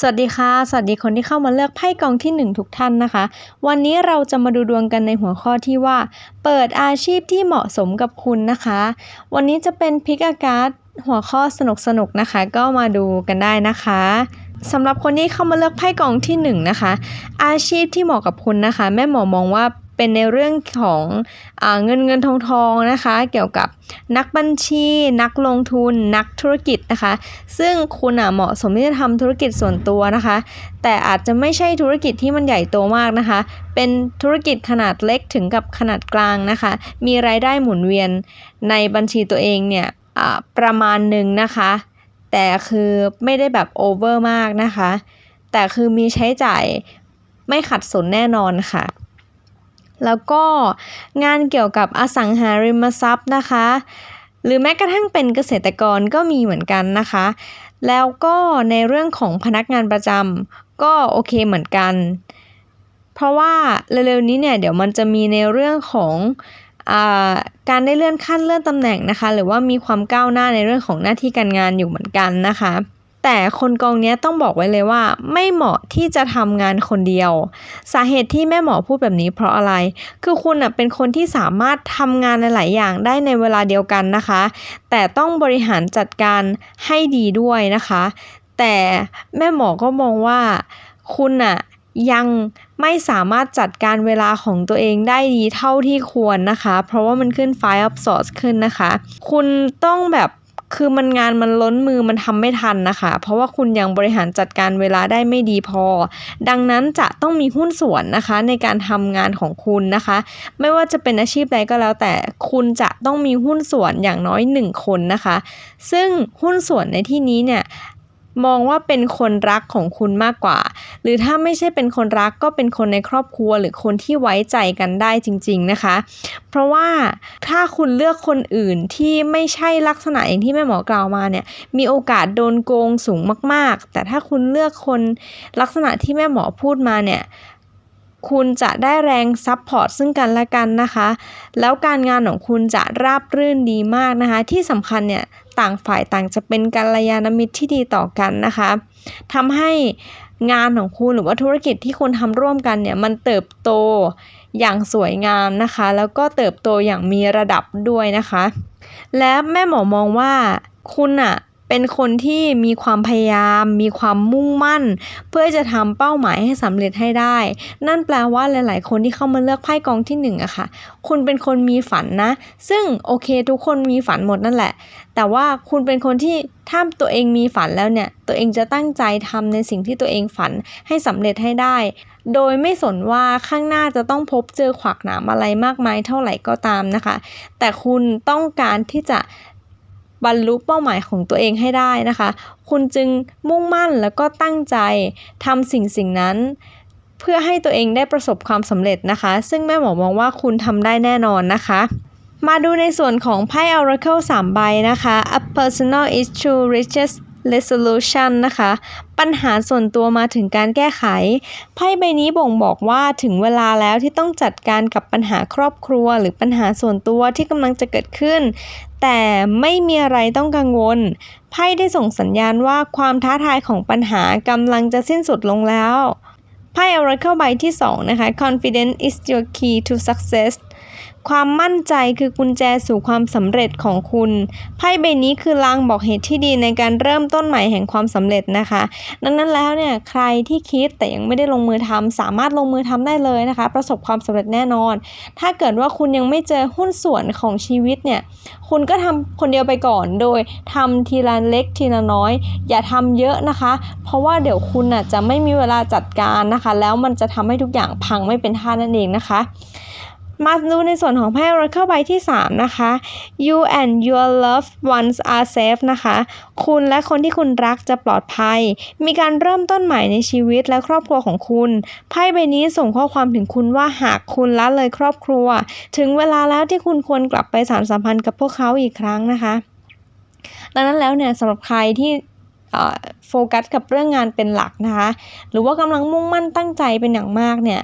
สวัสดีค่ะ สวัสดีคนที่เข้ามาเลือกไพ่กองที่ 1 ทุกท่านนะคะ วันนี้เราจะมาดูดวงกันในหัวข้อที่ว่า เปิดอาชีพที่เหมาะสมกับคุณนะคะ วันนี้จะเป็นพิกอากาศหัวข้อสนุกๆนะคะ ก็มาดูกันได้นะคะสำหรับคนที่เข้ามาเลือกไพ่กองที่1นะคะอาชีพที่เหมาะกับคุณนะคะ แม่หมอมองว่า เป็นในเรื่องของอเงินเงินทองทองนะคะ เกี่ยวกับนักบัญชี นักลงทุน นักธุรกิจนะคะ ซึ่งคุณอะเหมาะสมที่จะทำธุรกิจส่วนตัวนะคะ แต่อาจจะไม่ใช่ธุรกิจที่มันใหญ่โตมากนะคะ เป็นธุรกิจขนาดเล็กถึงกับขนาดกลางนะคะ มีรายได้หมุนเวียนในบัญชีตัวเองเนี่ยประมาณหนึ่งนะคะ แต่คือไม่ได้แบบโอเวอร์มากนะคะ แต่คือมีใช้จ่ายไม่ขัดสนแน่นอนค่ะ แล้วก็งานเกี่ยวกับอสังหาริมทรัพย์นะคะ หรือแม้กระทั่งเป็นเกษตรกรก็มีเหมือนกันนะคะ แล้วก็ในเรื่องของพนักงานประจำก็โอเคเหมือนกัน เพราะว่าเร็วๆนี้เนี่ยเดี๋ยวมันจะมีในเรื่องของอการได้เลื่อนขั้นเลื่อนตำแหน่งนะคะ หรือว่ามีความก้าวหน้าในเรื่องของหน้าที่การงานอยู่เหมือนกันนะคะ แต่คนกองนี้ต้องบอกไว้เลยว่า ไม่เหมาะที่จะทำงานคนเดียว สาเหตุที่แม่หมอพูดแบบนี้เพราะอะไร คือคุณเป็นคนที่สามารถทำงานหลายอย่างได้ในเวลาเดียวกันนะคะ แต่ต้องบริหารจัดการให้ดีด้วยนะคะ แต่แม่หมอก็มองว่าคุณอะยังไม่สามารถจัดการเวลาของตัวเองได้ดีเท่าที่ควรนะคะ เพราะว่ามันขึ้นไฟล์ of source ขึ้นนะคะ คุณต้องแบบ คือมันงานมันล้นมือมันทำไม่ทันนะคะ เพราะว่าคุณยังบริหารจัดการเวลาได้ไม่ดีพอ ดังนั้นจะต้องมีหุ้นส่วนนะคะในการทำงานของคุณนะคะ ไม่ว่าจะเป็นอาชีพใดก็แล้ว แต่คุณจะต้องมีหุ้นส่วนอย่างน้อย 1 คนนะคะ ซึ่งหุ้นส่วนในที่นี้เนี่ย มองว่าเป็นคนรักของคุณมากกว่า หรือถ้าไม่ใช่เป็นคนรักก็เป็นคนในครอบครัว หรือคนที่ไว้ใจกันได้จริง ๆนะคะ เพราะว่าถ้าคุณเลือกคนอื่นที่ไม่ใช่ลักษณะอย่างที่แม่หมอกล่าวมาเนี่ยมีโอกาสโดนโกงสูงมาก ๆ แต่ถ้าคุณเลือกคนลักษณะที่แม่หมอพูดมาเนี่ย คุณจะได้แรงซับพอร์ตซึ่งกันและกันนะคะ แล้วการงานของคุณจะราบรื่นดีมากนะคะ ที่สำคัญเนี่ยต่างฝ่ายต่างจะเป็นกัลยาณมิตรที่ดีต่อกันนะคะทำให้งานของคุณหรือว่าธุรกิจที่คุณทำร่วมกันเนี่ยมันเติบโตอย่างสวยงามนะคะ แล้วก็เติบโตอย่างมีระดับด้วยนะคะ และแม่หมอมองว่าคุณอะ เป็นคนที่มีความพยายาม มีความมุ่งมั่น เพื่อจะทำเป้าหมายให้สำเร็จให้ได้ นั่นแปลว่าหลาย ๆ คนที่เข้ามาเลือกไพ่กองที่1นอะค่ะ คุณเป็นคนมีฝันนะ ซึ่งโอเคทุกคนมีฝันหมดนั่นแหละ แต่ว่าคุณเป็นคนที่ถ้าตัวเองมีฝันแล้วเนี่ย ตัวเองจะตั้งใจทำในสิ่งที่ตัวเองฝันให้สำเร็จให้ได้โดยไม่สนว่าข้างหน้าจะต้องพบเจอขวากหนามอะไรมากมายเท่าไหร่ก็ตามนะคะ แต่คุณต้องการที่จะ บรรลุเป้าหมายของตัวเองให้ได้นะคะ คุณจึงมุ่งมั่นแล้วก็ตั้งใจทำสิ่งสิ่งนั้น เพื่อให้ตัวเองได้ประสบความสำเร็จนะคะ ซึ่งแม่หมอมองว่าคุณทำได้แน่นอนนะคะมาดูในส่วนของไพ่ Oracle 3 ใบนะคะ A personal issue riches resolution นะคะ ปัญหาส่วนตัวมาถึงการแก้ไข ไพ่ใบนี้บ่งบอกว่าถึงเวลาแล้วที่ต้องจัดการกับปัญหาครอบครัว หรือปัญหาส่วนตัวที่กำลังจะเกิดขึ้น แต่ไม่มีอะไรต้องกังวล ไพ่ได้ส่งสัญญาณว่าความท้าทายของปัญหากำลังจะสิ้นสุดลงแล้วไพ่ Oracle ใบที่ 2 นะคะ Confidence is your key to success ความมั่นใจคือกุญแจสู่ความสำเร็จของคุณ ไพ่ใบนี้คือลางบอกเหตุที่ดีในการเริ่มต้นใหม่แห่งความสำเร็จนะคะ ดังนั้นแล้วเนี่ยใครที่คิดแต่ยังไม่ได้ลงมือทำสามารถลงมือทำได้เลยนะคะ ประสบความสำเร็จแน่นอน ถ้าเกิดว่าคุณยังไม่เจอหุ้นส่วนของชีวิตเนี่ยคุณก็ทำคนเดียวไปก่อนโดยทำทีละเล็กทีละน้อย อย่าทำเยอะนะคะ เพราะว่าเดี๋ยวคุณอะจะไม่มีเวลาจัดการนะคะ แล้วมันจะทำให้ทุกอย่างพังไม่เป็นท่านั่นเองนะคะ มาดูในส่วนของไพ่ Oracle ใบที่ 3 นะคะ you and your loved ones are safe นะคะ คุณและคนที่คุณรักจะปลอดภัย มีการเริ่มต้นใหม่ในชีวิตและครอบครัวของคุณ ไพ่ใบนี้ส่งข้อความถึงคุณว่าหากคุณละเลยครอบครัว ถึงเวลาแล้วที่คุณควรกลับไปสานสัมพันธ์กับพวกเขาอีกครั้งนะคะ ดังนั้นแล้วเนี่ยสำหรับใครที่โฟกัสกับเรื่องงานเป็นหลักนะคะ หรือว่ากำลังมุ่งมั่นตั้งใจเป็นอย่างมากเนี่ย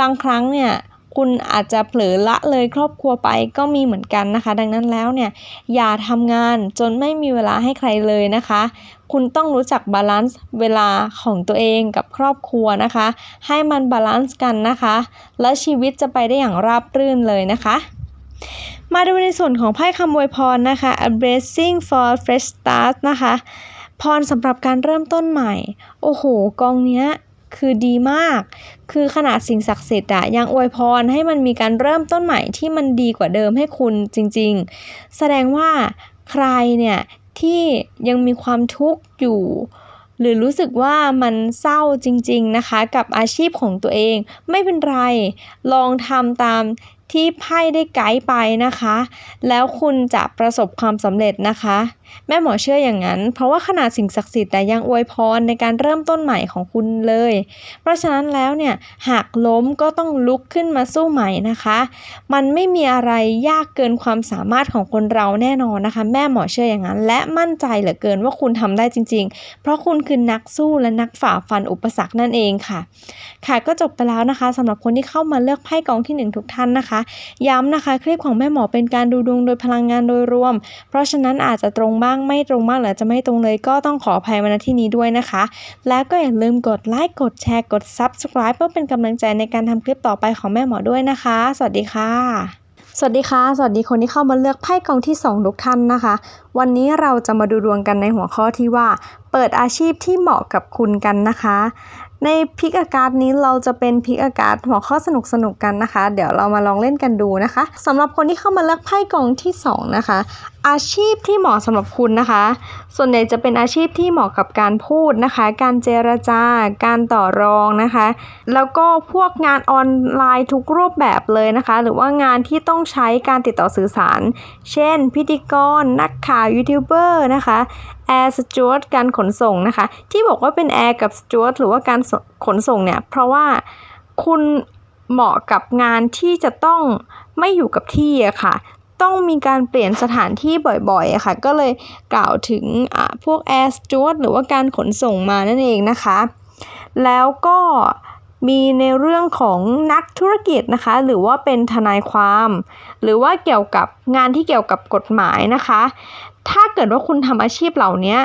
บางครั้งเนี่ย คุณอาจจะเผลอละเลยครอบครัวไปก็มีเหมือนกันนะคะ ดังนั้นแล้วเนี่ยอย่าทำงานจนไม่มีเวลาให้ใครเลยนะคะ คุณต้องรู้จักบาลานซ์เวลาของตัวเองกับครอบครัวนะคะ ให้มันบาลานซ์กันนะคะ และชีวิตจะไปได้อย่างราบรื่นเลยนะคะมาดูในส่วนของไพ่คำอวยพรนะคะ a blessing for fresh start นะคะ พรสำหรับการเริ่มต้นใหม่ โอ้โห กองเนี้ย คือดีมาก คือขนาดสิ่งศักดิ์สิทธิ์อะยังอวยพรให้มันมีการเริ่มต้นใหม่ที่มันดีกว่าเดิมให้คุณจริง ๆ แสดงว่าใครเนี่ยที่ยังมีความทุกข์อยู่หรือรู้สึกว่ามันเศร้าจริง ๆนะคะ กับอาชีพของตัวเอง ไม่เป็นไร ลองทำตามที่ไพ่ได้ไกด์ไปนะคะ แล้วคุณจะประสบความสำเร็จนะคะ แม่หมอเชื่ออย่างนั้น เพราะว่าขนาดสิ่งศักดิ์สิทธิ์แต่ยังอวยพรในการเริ่มต้นใหม่ของคุณเลย เพราะฉะนั้นแล้วเนี่ยหากล้มก็ต้องลุกขึ้นมาสู้ใหม่นะคะ มันไม่มีอะไรยากเกินความสามารถของคนเราแน่นอนนะคะ แม่หมอเชื่ออย่างนั้น และมั่นใจเหลือเกินว่าคุณทำได้จริง ๆ เพราะคุณคือนักสู้และนักฝ่าฟันอุปสรรคนั่นเองค่ะ ค่ะก็จบไปแล้วนะคะสำหรับคนที่เข้ามาเลือกไพ่กองที่หนึ่งทุกท่านนะคะ ย้ำนะคะ คลิปของแม่หมอเป็นการดูดวงโดยพลังงานโดยรวม เพราะฉะนั้นอาจจะตรงบ้างไม่ตรงบ้างหรือจะไม่ตรงเลยก็ต้องขออภัยมาณที่นี้ด้วยนะคะ แล้วก็อย่าลืมกดไลค์กดแชร์กด Subscribe เพื่อเป็นกำลังใจในการทำคลิปต่อไปของแม่หมอด้วยนะคะ สวัสดีค่ะสวัสดีค่ะ สวัสดีคนที่เข้ามาเลือกไพ่กองที่2ทุกท่านนะคะ วันนี้เราจะมาดูดวงกันในหัวข้อที่ว่า เปิดอาชีพที่เหมาะกับคุณกันนะคะ ในพิกอากาศนี้เราจะเป็นพิกอากาศหัวข้อสนุกสนุกกันนะคะ เดี๋ยวเรามาลองเล่นกันดูนะคะสำหรับคนที่เข้ามาเลือกไพ่กองที่สองนะคะอาชีพที่เหมาะสำหรับคุณนะคะ ส่วนใหญ่จะเป็นอาชีพที่เหมาะกับการพูดนะคะ การเจรจาการต่อรองนะคะ แล้วก็พวกงานออนไลน์ทุกรูปแบบเลยนะคะ หรือว่างานที่ต้องใช้การติดต่อสื่อสาร เช่น พิธีกร นักข่าว ยูทูบเบอร์นะคะแอร์สจวตการขนส่งนะคะ ที่บอกว่าเป็นแอร์กับสจวตหรือว่าการขนส่งเนี่ย เพราะว่าคุณเหมาะกับงานที่จะต้องไม่อยู่กับที่อะค่ะ ต้องมีการเปลี่ยนสถานที่บ่อยๆค่ะ ก็เลยกล่าวถึงพวกแอร์สจวตหรือว่าการขนส่งมานั่นเองนะคะ แล้วก็มีในเรื่องของนักธุรกิจนะคะ หรือว่าเป็นทนายความ หรือว่าเกี่ยวกับงานที่เกี่ยวกับกฎหมายนะคะ ถ้าเกิดว่าคุณทำอาชีพเหล่านี้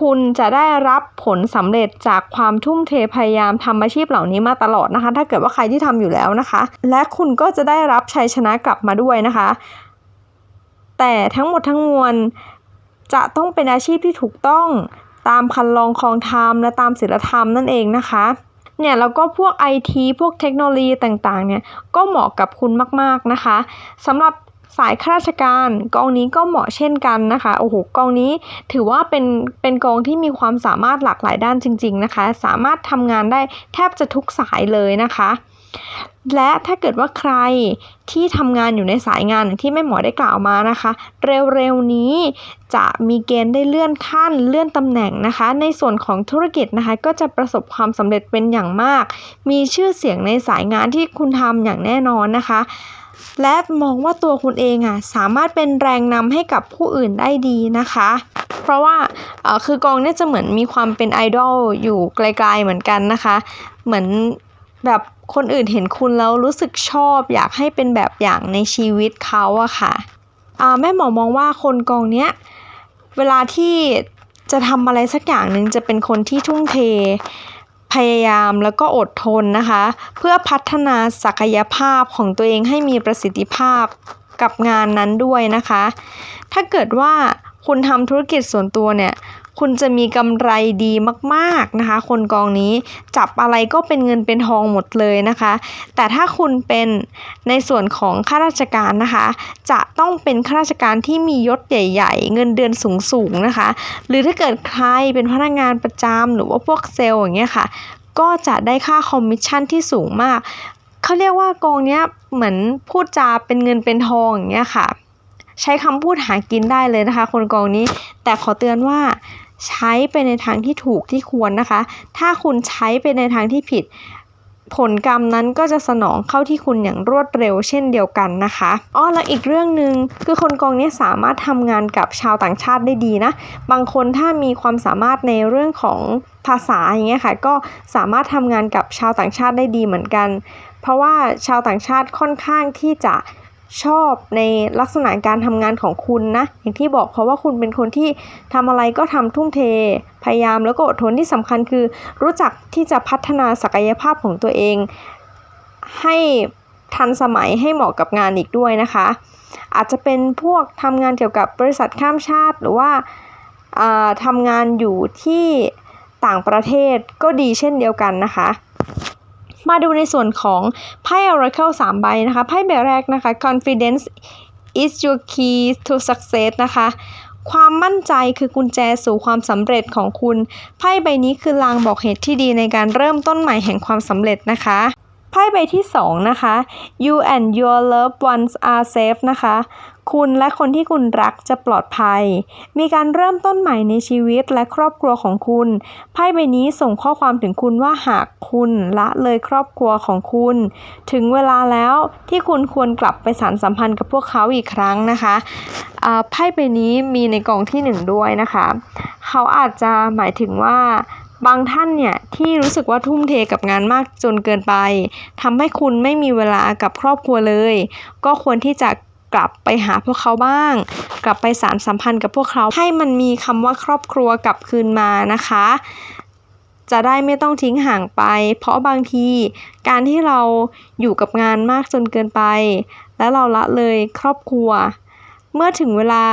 คุณจะได้รับผลสำเร็จจากความทุ่มเทพยายามทำอาชีพเหล่านี้มาตลอดนะคะ ถ้าเกิดว่าใครที่ทำอยู่แล้วนะคะ และคุณก็จะได้รับชัยชนะกลับมาด้วยนะคะ แต่ทั้งหมดทั้งมวลจะต้องเป็นอาชีพที่ถูกต้องตามคันลองคองธรรมและตามศีลธรรมนั่นเองนะคะเนี่ยแล้วก็พวก IT พวกเทคโนโลยีต่างๆเนี่ยก็เหมาะกับคุณมากๆนะคะสำหรับ สายข้าราชการกองนี้ก็เหมาะเช่นกันนะคะโอ้โหกองนี้ถือว่าเป็นเป็นกองที่มีความสามารถหลากหลายด้านจริง ๆนะคะ สามารถทำงานได้แทบจะทุกสายเลยนะคะ และถ้าเกิดว่าใครที่ทำงานอยู่ในสายงานที่แม่หมอได้กล่าวมานะคะ เร็วๆนี้จะมีเกณฑ์ได้เลื่อนขั้นเลื่อนตำแหน่งนะคะ ในส่วนของธุรกิจนะคะ ก็จะประสบความสำเร็จเป็นอย่างมาก มีชื่อเสียงในสายงานที่คุณทำอย่างแน่นอนนะคะ และมองว่าตัวคุณเองอะสามารถเป็นแรงนำให้กับผู้อื่นได้ดีนะคะ เพราะว่าอ่อคือกองเนี่ยจะเหมือนมีความเป็นไอดอลอยู่ไกลๆเหมือนกันนะคะ เหมือนแบบคนอื่นเห็นคุณแล้วรู้สึกชอบอยากให้เป็นแบบอย่างในชีวิตเขาอะค่ะอ่าแม่หมอมองว่าคนกองเนี้ยเวลาที่จะทำอะไรสักอย่างหนึ่งจะเป็นคนที่ทุ่มเท พยายามแล้วก็อดทนนะคะ เพื่อพัฒนาศักยภาพของตัวเองให้มีประสิทธิภาพกับงานนั้นด้วยนะคะ ถ้าเกิดว่าคุณทำธุรกิจส่วนตัวเนี่ย คุณจะมีกำไรดีมากๆนะคะ คนกองนี้จับอะไรก็เป็นเงินเป็นทองหมดเลยนะคะ แต่ถ้าคุณเป็นในส่วนของข้าราชการนะคะ จะต้องเป็นข้าราชการที่มียศใหญ่ ๆ เงินเดือนสูงๆนะคะ หรือถ้าเกิดใครเป็นพนักงานประจำหรือว่าพวกเซลล์อย่างเงี้ยค่ะ ก็จะได้ค่าคอมมิชชั่นที่สูงมากเขาเรียกว่ากองเนี้ยเหมือนพูดจาเป็นเงินเป็นทองอย่างเงี้ยค่ะใช้คำพูดหากินได้เลยนะคะ คนกองนี้ แต่ขอเตือนว่า ใช้ไปในทางที่ถูกที่ควรนะคะ ถ้าคุณใช้ไปในทางที่ผิด ผลกรรมนั้นก็จะสนองเข้าที่คุณอย่างรวดเร็วเช่นเดียวกันนะคะอ้อและอีกเรื่องหนึ่งคือคนกองนี้สามารถทำงานกับชาวต่างชาติได้ดีนะ บางคนถ้ามีความสามารถในเรื่องของภาษาอย่างเงี้ยค่ะ ก็สามารถทำงานกับชาวต่างชาติได้ดีเหมือนกัน เพราะว่าชาวต่างชาติค่อนข้างที่จะ ชอบในลักษณะการทำงานของคุณนะ อย่างที่บอกเพราะว่าคุณเป็นคนที่ทำอะไรก็ทำทุ่มเท พยายามแล้วก็อดทนที่สำคัญคือ รู้จักที่จะพัฒนาศักยภาพของตัวเอง ให้ทันสมัยให้เหมาะกับงานอีกด้วยนะคะ อาจจะเป็นพวกทำงานเกี่ยวกับบริษัทข้ามชาติ หรือว่าทำงานอยู่ที่ต่างประเทศก็ดีเช่นเดียวกันนะคะ มาดูในส่วนของไพ่ Oracle 3 ใบนะคะ ไพ่ใบแรกนะคะ confidence is your key to success นะคะ ความมั่นใจคือกุญแจสู่ความสำเร็จของคุณ ไพ่ใบนี้คือลางบอกเหตุที่ดีในการเริ่มต้นใหม่แห่งความสำเร็จนะคะไพ่ใบที่ 2 นะคะ you and your loved ones are safe นะคะ คุณและคนที่คุณรักจะปลอดภัย มีการเริ่มต้นใหม่ในชีวิตและครอบครัวของคุณ ไพ่ใบนี้ส่งข้อความถึงคุณว่าหากคุณละเลยครอบครัวของคุณ ถึงเวลาแล้วที่คุณควรกลับไปสานสัมพันธ์กับพวกเขาอีกครั้งนะคะไพ่ใบนี้มีในกล่องที่หนึ่งด้วยนะคะ เขาอาจจะหมายถึงว่าบางท่านเนี่ยที่รู้สึกว่าทุ่มเทกับงานมากจนเกินไปทำให้คุณไม่มีเวลากับครอบครัวเลย ก็ควรที่จะ กลับไปหาพวกเขาบ้าง กลับไปสารสัมพันธ์กับพวกเขาให้มันมีคำว่าครอบครัวกลับคืนมานะคะ จะได้ไม่ต้องทิ้งห่างไป เพราะบางทีการที่เราอยู่กับงานมากจนเกินไป และเราละเลยครอบครัว เมื่อถึงเวลา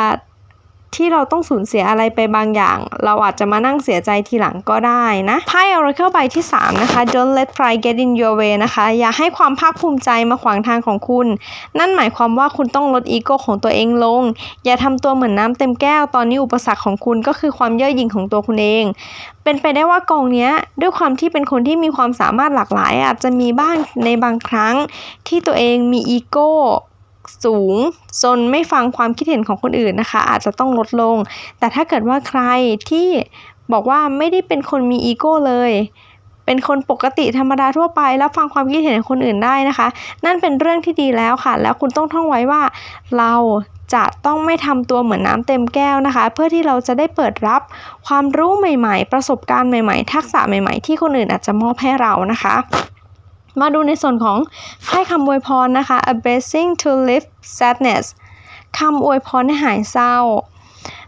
ที่เราต้องสูญเสียอะไรไปบางอย่าง เราอาจจะมานั่งเสียใจทีหลังก็ได้นะไพ่ Oracle ใบที่ 3 นะคะ Don't let pride get in your way นะคะ อย่าให้ความภาคภูมิใจมาขวางทางของคุณ นั่นหมายความว่าคุณต้องลดอีโก้ของตัวเองลง อย่าทำตัวเหมือนน้ำเต็มแก้ว ตอนนี้อุปสรรคของคุณก็คือความเย่อหยิ่งของตัวคุณเอง เป็นไปได้ว่ากองนี้ด้วยความที่เป็นคนที่มีความสามารถหลากหลาย อาจจะมีบ้างในบางครั้งที่ตัวเองมีอีโก้ สูงจนไม่ฟังความคิดเห็นของคนอื่นนะคะ อาจจะต้องลดลง แต่ถ้าเกิดว่าใครที่บอกว่าไม่ได้เป็นคนมีอีโก้เลยเป็นคนปกติธรรมดาทั่วไปแล้วฟังความคิดเห็นของคนอื่นได้นะคะ นั่นเป็นเรื่องที่ดีแล้วค่ะ แล้วคุณต้องท่องไว้ว่า เราจะต้องไม่ทำตัวเหมือนน้ำเต็มแก้วนะคะ เพื่อที่เราจะได้เปิดรับความรู้ใหม่ ๆ ประสบการณ์ใหม่ ๆ ทักษะใหม่ ๆ ที่คนอื่นอาจจะมอบให้เรานะคะ มาดูในส่วนของไพ่คำอวยพรนะคะ a blessing to lift sadness คำอวยพรให้หายเศร้า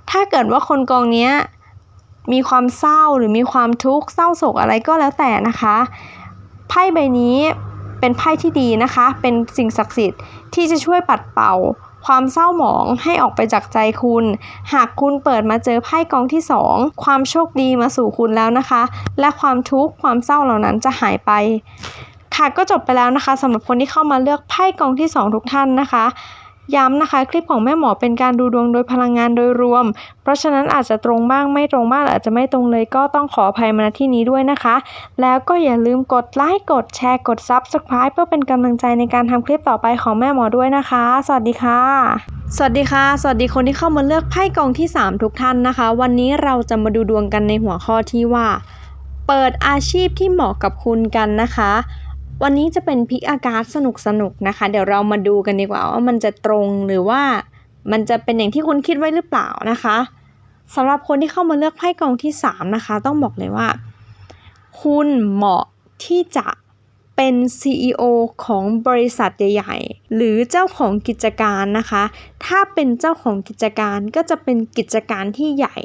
ถ้าเกิดว่าคนกองนี้มีความเศร้าหรือมีความทุกข์เศร้าโศกอะไรก็แล้วแต่นะคะ ไพ่ใบนี้เป็นไพ่ที่ดีนะคะ เป็นสิ่งศักดิ์สิทธิ์ที่จะช่วยปัดเป่า ความเศร้าหมองให้ออกไปจากใจคุณ หากคุณเปิดมาเจอไพ่กองที่สองความโชคดีมาสู่คุณแล้วนะคะ และความทุกข์ความเศร้าเหล่านั้นจะหายไป ค่ะก็จบไปแล้วนะคะสำหรับคนที่เข้ามาเลือกไพ่กองที่ 2 ทุกท่านนะคะย้ำนะคะคลิปของแม่หมอเป็นการดูดวงโดยพลังงานโดยรวม เพราะฉะนั้นอาจจะตรงบ้างไม่ตรงบ้างอาจจะไม่ตรงเลยก็ต้องขออภัยมาณที่นี้ด้วยนะคะ แล้วก็อย่าลืมกดไลค์กดแชร์กด Subscribe เพื่อเป็นกำลังใจในการทำคลิปต่อไปของแม่หมอด้วยนะคะ สวัสดีค่ะ สวัสดีค่ะ สวัสดีคนที่เข้ามาเลือกไพ่กองที่ 3 ทุกท่านนะคะ วันนี้เราจะมาดูดวงกันในหัวข้อที่ว่า เปิดอาชีพที่เหมาะกับคุณกันนะคะ วันนี้จะเป็นพิกอากาศสนุกสนุกนะคะ เดี๋ยวเรามาดูกันดีกว่าว่ามันจะตรงหรือว่ามันจะเป็นอย่างที่คุณคิดไว้หรือเปล่านะคะสำหรับคนที่เข้ามาเลือกไพ่กองที่ 3 นะคะ ต้องบอกเลยว่า คุณเหมาะที่จะเป็น CEO ของบริษัทใหญ่ๆ หรือเจ้าของกิจการนะคะ ถ้าเป็นเจ้าของกิจการก็จะเป็นกิจการที่ใหญ่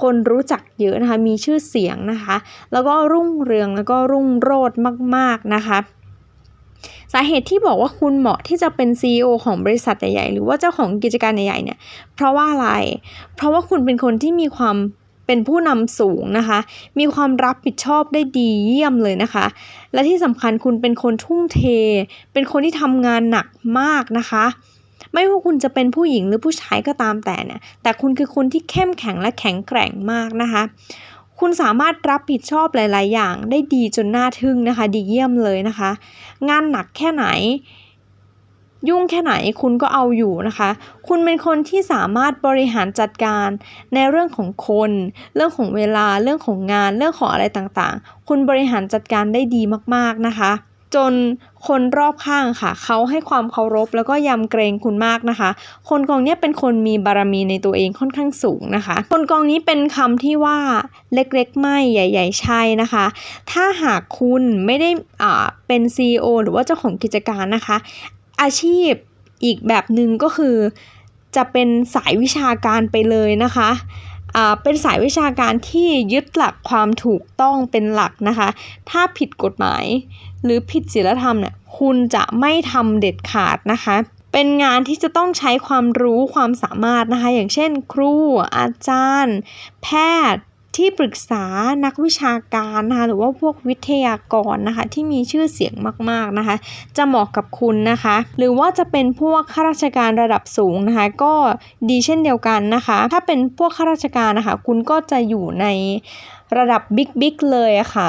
คนรู้จักเยอะนะคะ มีชื่อเสียงนะคะ แล้วก็รุ่งเรืองแล้วก็รุ่งโรจน์มาก ๆ นะคะสาเหตุที่บอกว่าคุณเหมาะที่จะเป็น CEO ของบริษัทใหญ่ๆ หรือว่าเจ้าของกิจการใหญ่ๆเนี่ย เพราะว่าอะไร เพราะว่าคุณเป็นคนที่มีความเป็นผู้นำสูงนะคะ มีความรับผิดชอบได้ดีเยี่ยมเลยนะคะ และที่สำคัญคุณเป็นคนทุ่มเท เป็นคนที่ทำงานหนักมากนะคะ ไม่ว่าคุณจะเป็นผู้หญิงหรือผู้ชายก็ตามแต่เนี่ย แต่คุณคือคนที่เข้มแข็งและแข็งแกร่งมากนะคะ คุณสามารถรับผิดชอบหลาย ๆ อย่างได้ดีจนน่าทึ่งนะคะ ดีเยี่ยมเลยนะคะ งานหนักแค่ไหน ยุ่งแค่ไหนคุณก็เอาอยู่นะคะ คุณเป็นคนที่สามารถบริหารจัดการในเรื่องของคน เรื่องของเวลา เรื่องของงาน เรื่องของอะไรต่าง ๆ คุณบริหารจัดการได้ดีมาก ๆ นะคะ จนคนรอบข้างค่ะ เขาให้ความเคารพแล้วก็ยำเกรงคุณมากนะคะ คนกองเนี้ยเป็นคนมีบารมีในตัวเองค่อนข้างสูงนะคะ คนกองนี้เป็นคำที่ว่าเล็กๆ ไม่ใหญ่ ๆ ใช่นะคะ ถ้าหากคุณไม่ได้อ่าเป็น CEO หรือว่าเจ้าของกิจการนะคะ อาชีพอีกแบบหนึ่งก็คือจะเป็นสายวิชาการไปเลยนะคะ เป็นสายวิชาการที่ยึดหลักความถูกต้องเป็นหลักนะคะ ถ้าผิดกฎหมายหรือผิดศีลธรรมเนี่ยคุณจะไม่ทำเด็ดขาดนะคะ เป็นงานที่จะต้องใช้ความรู้ความสามารถนะคะ อย่างเช่น ครู อาจารย์ แพทย์ ที่ปรึกษานักวิชาการนะคะหรือว่าพวกวิทยากรนะคะที่มีชื่อเสียงมากๆนะคะจะเหมาะกับคุณนะคะ หรือว่าจะเป็นพวกข้าราชการระดับสูงนะคะก็ดีเช่นเดียวกันนะคะ ถ้าเป็นพวกข้าราชการนะคะคุณก็จะอยู่ในระดับบิ๊กๆเลยอะค่ะ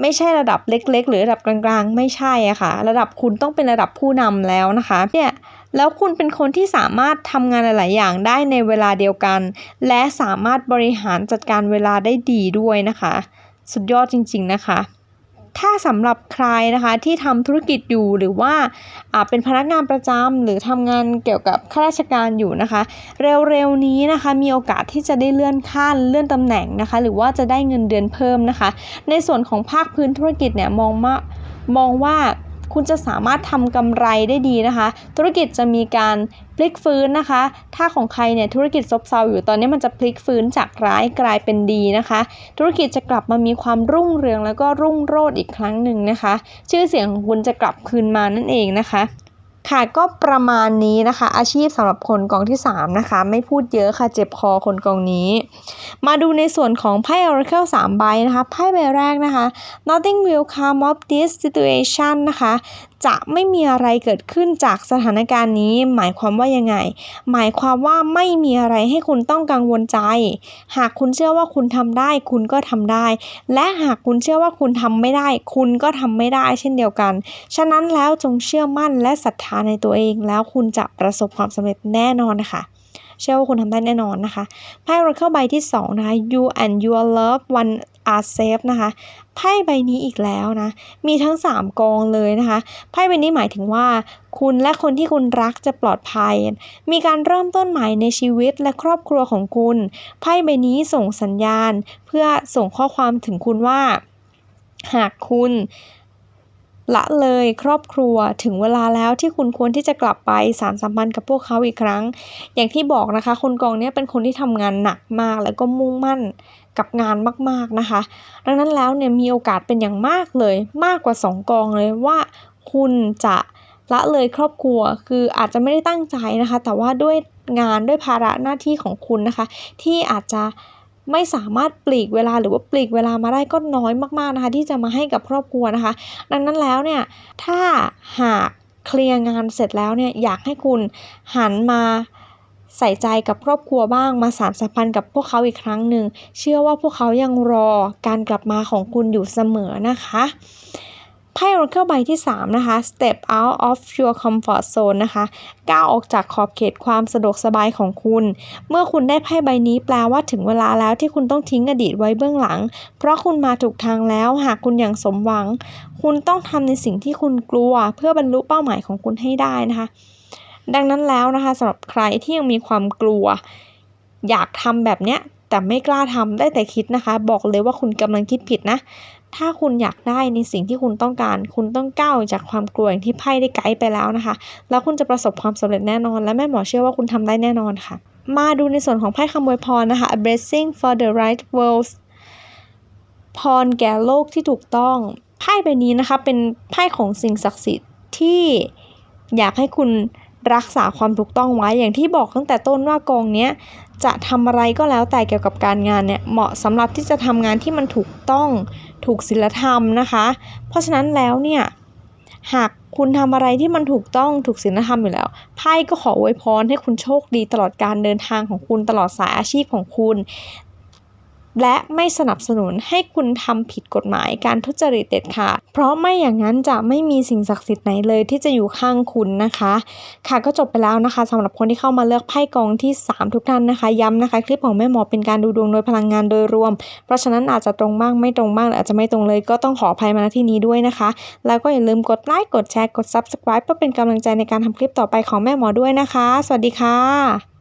ไม่ใช่ระดับเล็ก ๆ หรือระดับกลางๆ ไม่ใช่อะค่ะ ระดับคุณต้องเป็นระดับผู้นำแล้วนะคะเนี่ย แล้วคุณเป็นคนที่สามารถทำงานหลาย ๆ อย่างได้ในเวลาเดียวกัน และสามารถบริหารจัดการเวลาได้ดีด้วยนะคะ สุดยอดจริง ๆ นะคะ ถ้าสำหรับใครนะคะที่ทำธุรกิจอยู่หรือว่าเป็นพนักงานประจำหรือทำงานเกี่ยวกับข้าราชการอยู่นะคะ เร็วๆนี้นะคะมีโอกาสที่จะได้เลื่อนขั้นเลื่อนตำแหน่งนะคะ หรือว่าจะได้เงินเดือนเพิ่มนะคะ ในส่วนของภาคพื้นธุรกิจเนี่ยมองมามองว่า คุณจะสามารถทำกำไรได้ดีนะคะ ธุรกิจจะมีการพลิกฟื้นนะคะ ถ้าของใครเนี่ยธุรกิจซบเซาอยู่ตอนนี้มันจะพลิกฟื้นจากร้ายกลายเป็นดีนะคะ ธุรกิจจะกลับมามีความรุ่งเรืองแล้วก็รุ่งโรจน์อีกครั้งหนึ่งนะคะ ชื่อเสียงของคุณจะกลับคืนมานั่นเองนะคะ ค่ะก็ประมาณนี้นะคะ อาชีพสำหรับคนกองที่ 3 นะคะ ไม่พูดเยอะค่ะเจ็บคอคนกองนี้ มาดูในส่วนของไพ่ Oracle 3 ใบนะคะ ไพ่ใบแรกนะคะ Nothing will come of this situation นะคะ จะไม่มีอะไรเกิดขึ้นจากสถานการณ์นี้ หมายความว่ายังไง หมายความว่าไม่มีอะไรให้คุณต้องกังวลใจ หากคุณเชื่อว่าคุณทำได้ คุณก็ทำได้ และหากคุณเชื่อว่าคุณทำไม่ได้ คุณก็ทำไม่ได้เช่นเดียวกัน ฉะนั้นแล้วจงเชื่อมั่นและศรัทธาในตัวเอง แล้วคุณจะประสบความสำเร็จแน่นอนค่ะ เชื่อว่าคุณทำได้แน่นอนนะคะไพ่ Oracle ใบที่2นะคะ you and your loved one are safe นะคะไพ่ใบนี้อีกแล้วนะ มีทั้ง 3 กองเลยนะคะ ไพ่ใบนี้หมายถึงว่า คุณและคนที่คุณรักจะปลอดภัย มีการเริ่มต้นใหม่ในชีวิตและครอบครัวของคุณ ไพ่ใบนี้ส่งสัญญาณ เพื่อส่งข้อความถึงคุณว่า หากคุณ ละเลยครอบครัวถึงเวลาแล้วที่คุณควรที่จะกลับไปสารสัมพันธ์กับพวกเขาอีกครั้ง อย่างที่บอกนะคะ คนกองเนี้ยเป็นคนที่ทำงานหนักมาก แล้วก็มุ่งมั่นกับงานมากๆนะคะ ดังนั้นแล้วเนี่ยมีโอกาสเป็นอย่างมากเลย มากกว่า 2 กองเลยว่าคุณจะละเลยครอบครัวคืออาจจะไม่ได้ตั้งใจนะคะ แต่ว่าด้วยงานด้วยภาระหน้าที่ของคุณนะคะ ที่อาจจะ ไม่สามารถปลีกเวลาหรือว่าปลีกเวลามาได้ก็น้อยมากๆนะคะ ที่จะมาให้กับครอบครัวนะคะ ดังนั้นแล้วเนี่ยถ้าหากเคลียร์งานเสร็จแล้วเนี่ยอยากให้คุณหันมาใส่ใจกับครอบครัวบ้างมาสารสัมพันธ์กับพวกเขาอีกครั้งหนึ่ง เชื่อว่าพวกเขายังรอการกลับมาของคุณอยู่เสมอนะคะ ไพ่ Oracle ใบที่ 3 นะคะ Step out of your comfort zone นะคะก้าวออกจากขอบเขตความสะดวกสบายของคุณ เมื่อคุณได้ไพ่ใบนี้แปลว่าถึงเวลาแล้วที่คุณต้องทิ้งอดีตไว้เบื้องหลัง เพราะคุณมาถูกทางแล้วหากคุณอย่างสมหวัง คุณต้องทำในสิ่งที่คุณกลัว เพื่อบรรลุเป้าหมายของคุณให้ได้นะคะ ดังนั้นแล้วนะคะสำหรับใครที่ยังมีความกลัว อยากทำแบบเนี้ยแต่ไม่กล้าทำได้แต่คิดนะคะ บอกเลยว่าคุณกำลังคิดผิดนะ ถ้าคุณอยากได้ในสิ่งที่คุณต้องการ คุณต้องก้าวจากความกลัวอย่างที่ไพ่ได้ไกด์ไปแล้วนะคะ แล้วคุณจะประสบความสำเร็จแน่นอน และแม่หมอเชื่อว่าคุณทำได้แน่นอนค่ะ มาดูในส่วนของไพ่คำวยพรนะคะ A blessing for the right world พรแก่โลกที่ถูกต้องไพ่ใบนี้นะคะเป็นไพ่ของสิ่งศักดิ์สิทธิ์ที่อยากให้คุณรักษาความถูกต้องไว้อย่างที่บอกตั้งแต่ต้นว่ากองเนี้ยจะทำอะไรก็แล้วแต่เกี่ยวกับการงานเนี่ยเหมาะสำหรับที่จะทำงานที่มันถูกต้อง ถูกศีลธรรมนะคะ เพราะฉะนั้นแล้วเนี่ยหากคุณทำอะไรที่มันถูกต้องถูกศีลธรรมอยู่แล้ว ไพ่ก็ขออวยพรให้คุณโชคดีตลอดการเดินทางของคุณตลอดสายอาชีพของคุณ และไม่สนับสนุนให้คุณทำผิดกฎหมายการทุจริตเด็ดขาดเพราะไม่อย่างนั้นจะไม่มีสิ่งศักดิ์สิทธิ์ไหนเลยที่จะอยู่ข้างคุณนะคะ ค่ะก็จบไปแล้วนะคะสำหรับคนที่เข้ามาเลือกไพ่กองที่ 3 ทุกท่านนะคะย้ำนะคะ คลิปของแม่หมอเป็นการดูดวงโดยพลังงานโดยรวม เพราะฉะนั้นอาจจะตรงบ้างไม่ตรงบ้างหรืออาจจะไม่ตรงเลยก็ต้องขออภัยมาณที่นี้ด้วยนะคะ แล้วก็อย่าลืมกดไลค์กดแชร์กด Subscribe เพื่อเป็นกำลังใจในการทำคลิปต่อไปของแม่หมอด้วยนะคะ สวัสดีค่ะ